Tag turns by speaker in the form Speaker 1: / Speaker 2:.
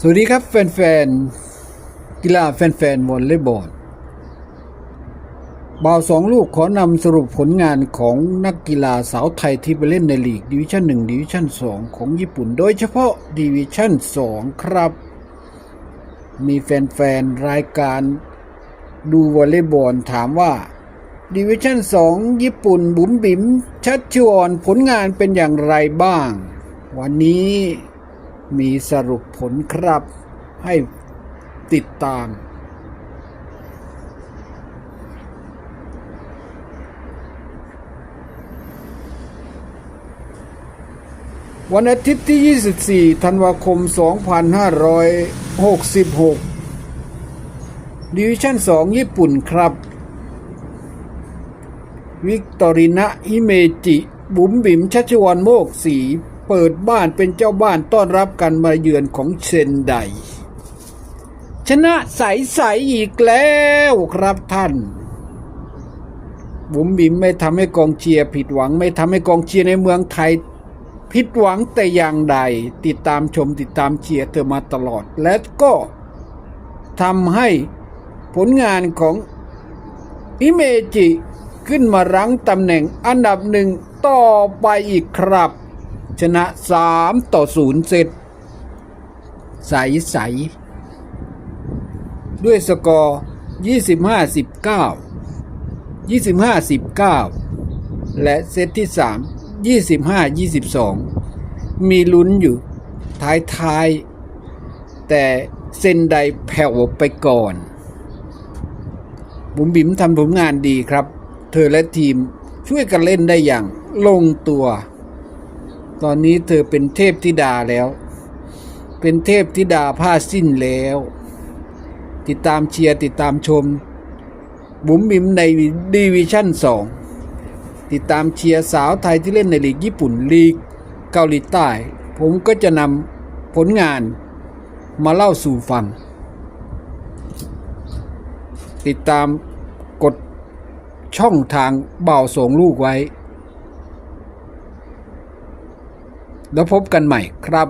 Speaker 1: สวัสดีครับแฟนๆ กีฬาแฟนๆวอลเลย์บอลบ่าวสองลูกขอนำสรุปผลงานของนักกีฬาสาวไทยที่ไปเล่นในลีกดิวิชั่น1ดิวิชั่น2 ของญี่ปุ่น โดยเฉพาะดิวิชั่น 2 ครับ มีแฟนๆ รายการดูวอลเลย์บอลถามว่าดิวิชั่น 2 ญี่ปุ่นบุ๋มบิ๋มชัดชวนผลงานเป็นอย่างไรบ้าง วันนี้ มีสรุปผลครับให้ติดตาม วันอาทิตย์ที่ 24 ธันวาคม 2566 ดิวิชั่น 2 ญี่ปุ่นครับ วิกตอรินะ ฮิเมจิ บุ๋มบิ๋มชัชวันโมกสี เปิดบ้านเป็นเจ้าบ้านต้อนรับการมาเยือนของเซนได ชนะใสๆอีกแล้วครับท่านบุ๋มบิ๋มไม่ทำให้กองเชียร์ผิดหวังไม่ทำให้กองเชียร์ในเมืองไทย ผิดหวังแต่อย่างใด ติดตามชมติดตามเชียร์เธอมาตลอด และก็ทำให้ผลงานของอิเมจิขึ้นมารั้งตำแหน่งอันดับหนึ่งต่อไปอีกครับ ชนะ3ต่อ0เซตใสใสๆด้วยสกอร์25 19 25 19และเซตที่3 25 22มีลุ้นอยู่ท้ายๆแต่เซนไดแผ่วไปก่อน บุ๋มบิ๋มทำผลงานดีครับ เธอและทีมช่วยกันเล่นได้อย่างลงตัว ตอนนี้เธอเป็นเทพธิดาแล้ว เป็นเทพธิดาผ้าสิ้นแล้ว ติดตามเชียร์ติดตามชม บุ๋มบิมในดิวิชั่น 2 ติดตามเชียร์สาวไทยที่เล่นในลีกญี่ปุ่นลีกเกาหลีใต้ ผมก็จะนำผลงานมาเล่าสู่ฟัง ติดตามกดช่องทางเบาส่งลูกไว้ แล้วพบกันใหม่ครับ